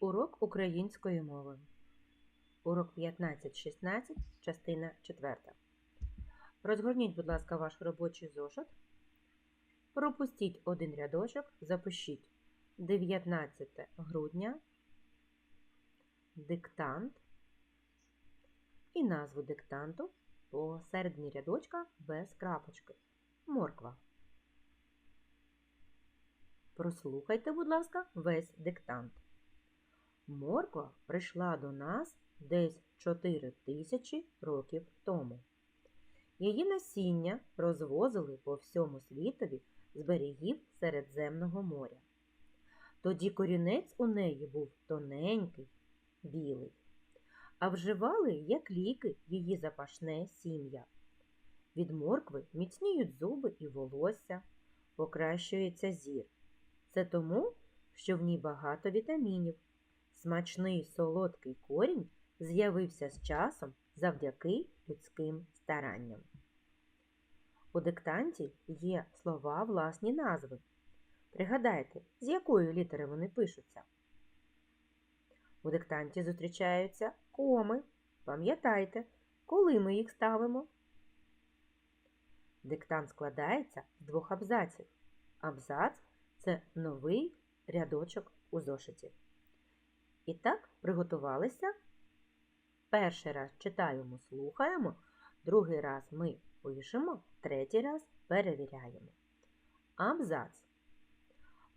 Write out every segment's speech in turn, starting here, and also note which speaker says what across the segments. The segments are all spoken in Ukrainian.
Speaker 1: Урок української мови. Урок 15-16, частина 4. Розгорніть, будь ласка, ваш робочий зошит. Пропустіть один рядочок, запишіть 19 грудня, диктант і назву диктанту посередині рядочка без крапочки. Морква. Прослухайте, будь ласка, весь диктант. Морква прийшла до нас десь 4 тисячі років тому. Її насіння розвозили по всьому світові з берегів Середземного моря. Тоді корінець у неї був тоненький, білий, а вживали як ліки її запашне сім'я. Від моркви міцніють зуби і волосся, покращується зір. Це тому, що в ній багато вітамінів. Смачний солодкий корінь з'явився з часом завдяки людським старанням. У диктанті є слова власні назви. Пригадайте, з якої літери вони пишуться. У диктанті зустрічаються коми. Пам'ятайте, коли ми їх ставимо. Диктант складається з двох абзаців. Абзац це новий рядочок у зошиті. І так, приготувалися. Перший раз читаємо, слухаємо, другий раз ми пишемо, третій раз перевіряємо. Абзац.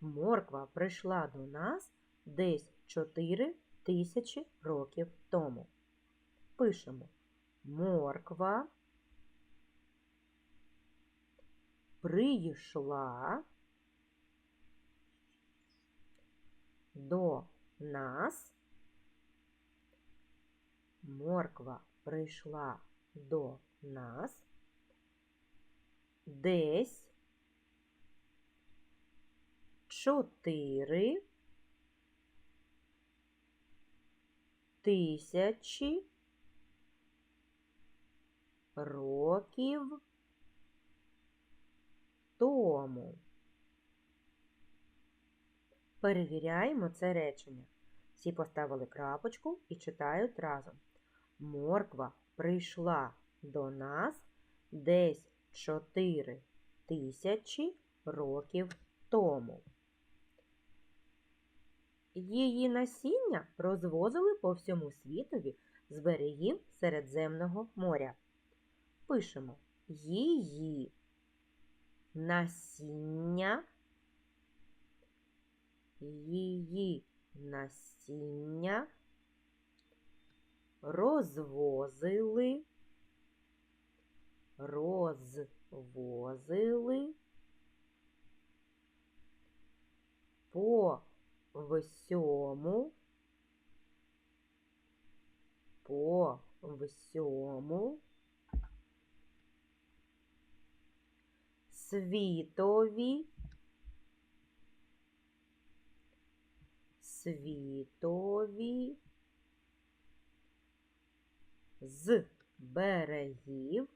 Speaker 1: Морква прийшла до нас десь 4 тисячі років тому. Пишемо морква прийшла до нас. Морква прийшла до нас десь чотири тисячі років тому. Перевіряємо це речення. Всі поставили крапочку і читають разом. Морква прийшла до нас десь 4 тисячі років тому. Її насіння розвозили по всьому світові з берегів Середземного моря. Пишемо її насіння її насіння розвозили, розвозили по всьому, по всьому світові світові з берегів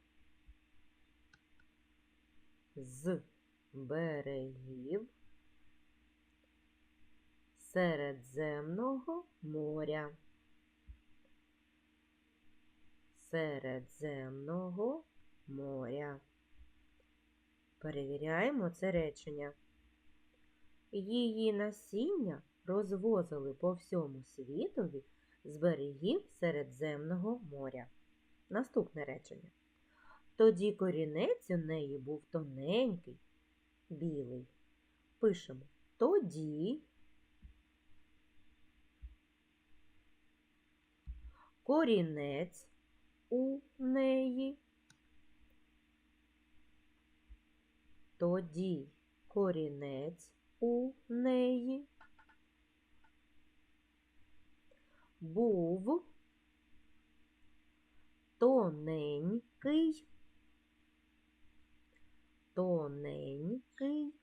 Speaker 1: з берегів Середземного моря. Середземного моря. Перевіряємо це речення. Її насіння розвозили по всьому світові з берегів Середземного моря. Наступне речення. Тоді корінець у неї був тоненький, білий. Пишемо тоді. Корінець у неї. Тоді корінець у неї був тоненький, тоненький,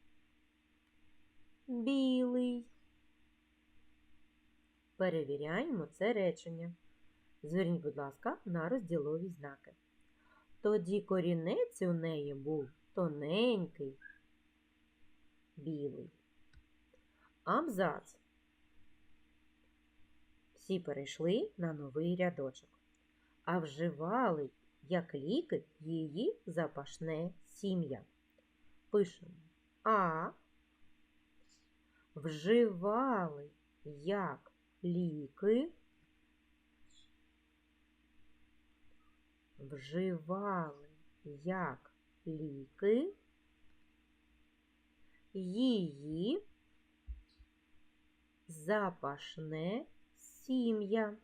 Speaker 1: білий. Перевіряємо це речення. Зверніть, будь ласка, на розділові знаки. Тоді корінець у неї був тоненький, білий. Абзац. Всі перейшли на новий рядочок, а вживали як ліки її запашне сім'я. Пишемо А. Вживали як ліки. Вживали як ліки її запашне сім'я.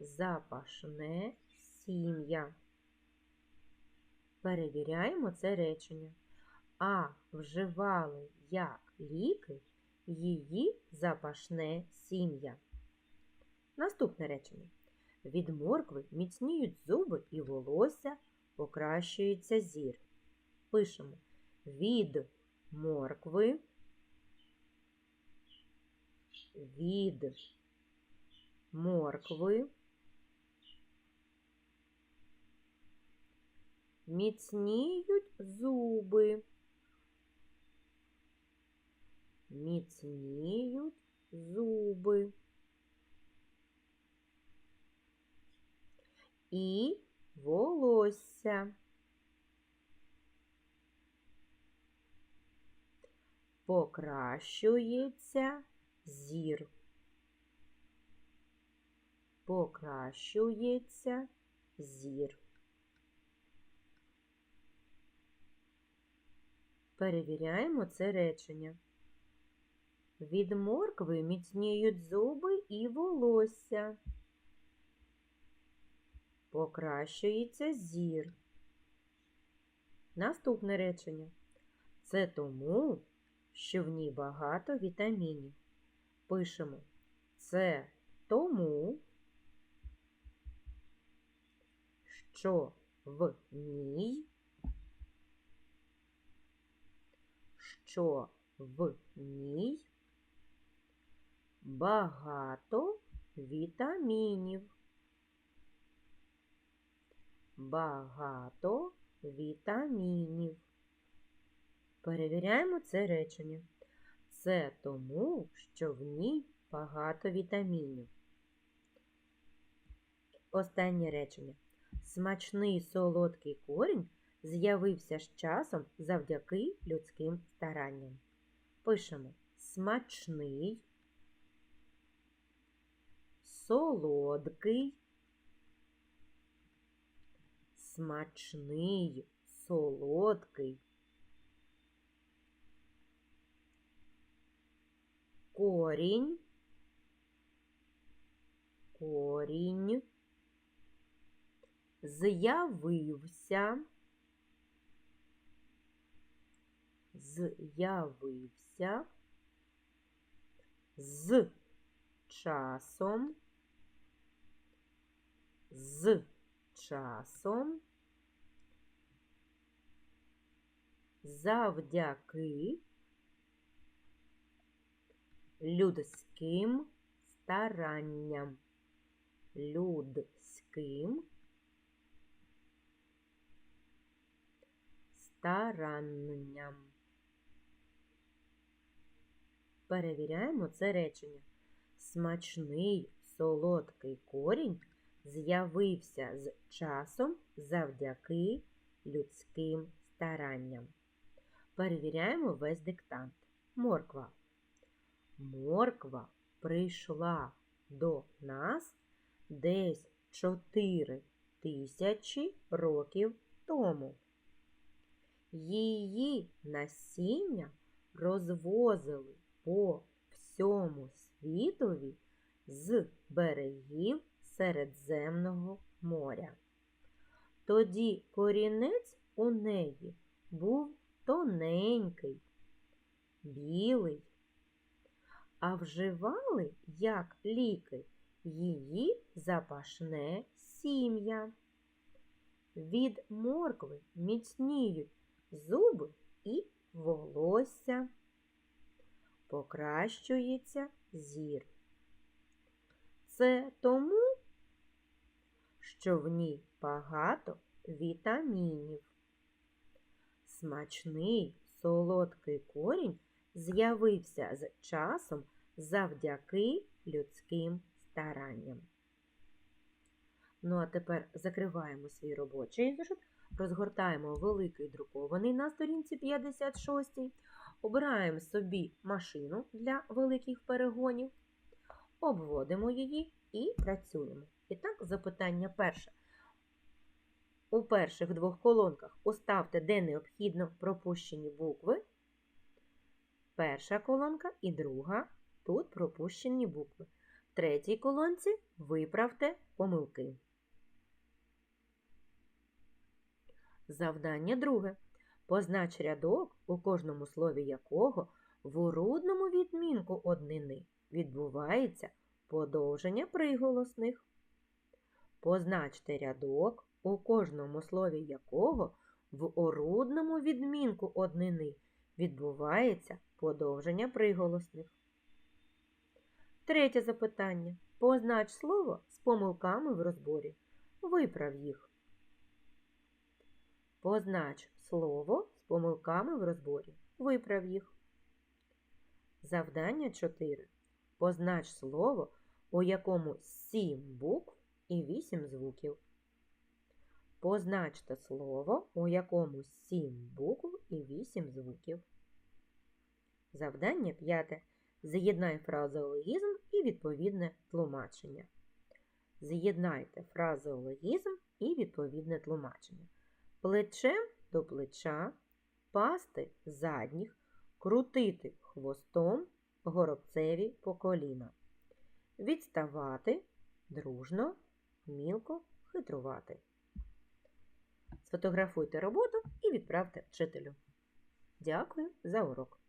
Speaker 1: Запашне сім'я. Перевіряємо це речення. А вживали як ліки її запашне сім'я. Наступне речення. Від моркви міцніють зуби і волосся, покращується зір. Пишемо від моркви, від моркви, міцніють зуби, міцніють зуби. І волосся. Покращується зір. Покращується зір. Перевіряємо це речення. Від моркви міцніють зуби і волосся. Покращується зір. Наступне речення. Це тому, що в ній багато вітамінів. Пишемо це тому, що в ній, що в ній багато вітамінів. Багато вітамінів. Перевіряємо це речення. Це тому, що в ній багато вітамінів. Останнє речення. Смачний солодкий корінь з'явився з часом завдяки людським старанням. Пишемо смачний, солодкий, смачний, солодкий. Корінь, корінь, з'явився, з'явився з часом, з часом, завдяки людським старанням. Людським старанням. Перевіряємо це речення. Смачний солодкий корінь з'явився з часом завдяки людським старанням. Перевіряємо весь диктант. Морква. Морква прийшла до нас десь 4 тисячі років тому. Її насіння розвозили по всьому світові з берегів Середземного моря. Тоді корінець у неї був тоненький, білий, а вживали як ліки її запашне сім'я. Від моркви міцніють зуби і волосся. Покращується зір. Це тому, що в ній багато вітамінів. Смачний солодкий корінь з'явився з часом завдяки людським старанням. Ну, а тепер закриваємо свій робочий зошит, розгортаємо великий друкований на сторінці 56, обираємо собі машину для великих перегонів, обводимо її і працюємо. І так, запитання перше. У перших двох колонках уставте, де необхідно пропущені букви. Перша колонка і друга тут пропущені букви. В третій колонці виправте помилки. Завдання друге. Познач рядок, у кожному слові якого в урудному відмінку однини відбувається подовження приголосних. Позначте рядок, у кожному слові якого в орудному відмінку однини відбувається подовження приголосних. Третє запитання. Познач слово з помилками в розборі. Виправ їх. Познач слово з помилками в розборі. Виправ їх. Завдання 4. Познач слово, у якому 7 букв і 8 звуків. Позначте слово, у якому 7 букв і 8 звуків. Завдання 5. З'єднай фразеологізм і відповідне тлумачення. З'єднайте фразеологізм і відповідне тлумачення. Плечем до плеча, пасти задніх, крутити хвостом горобцеві по коліна. Відставати дружно, мілко хитрувати. Сфотографуйте роботу і відправте вчителю. Дякую за урок!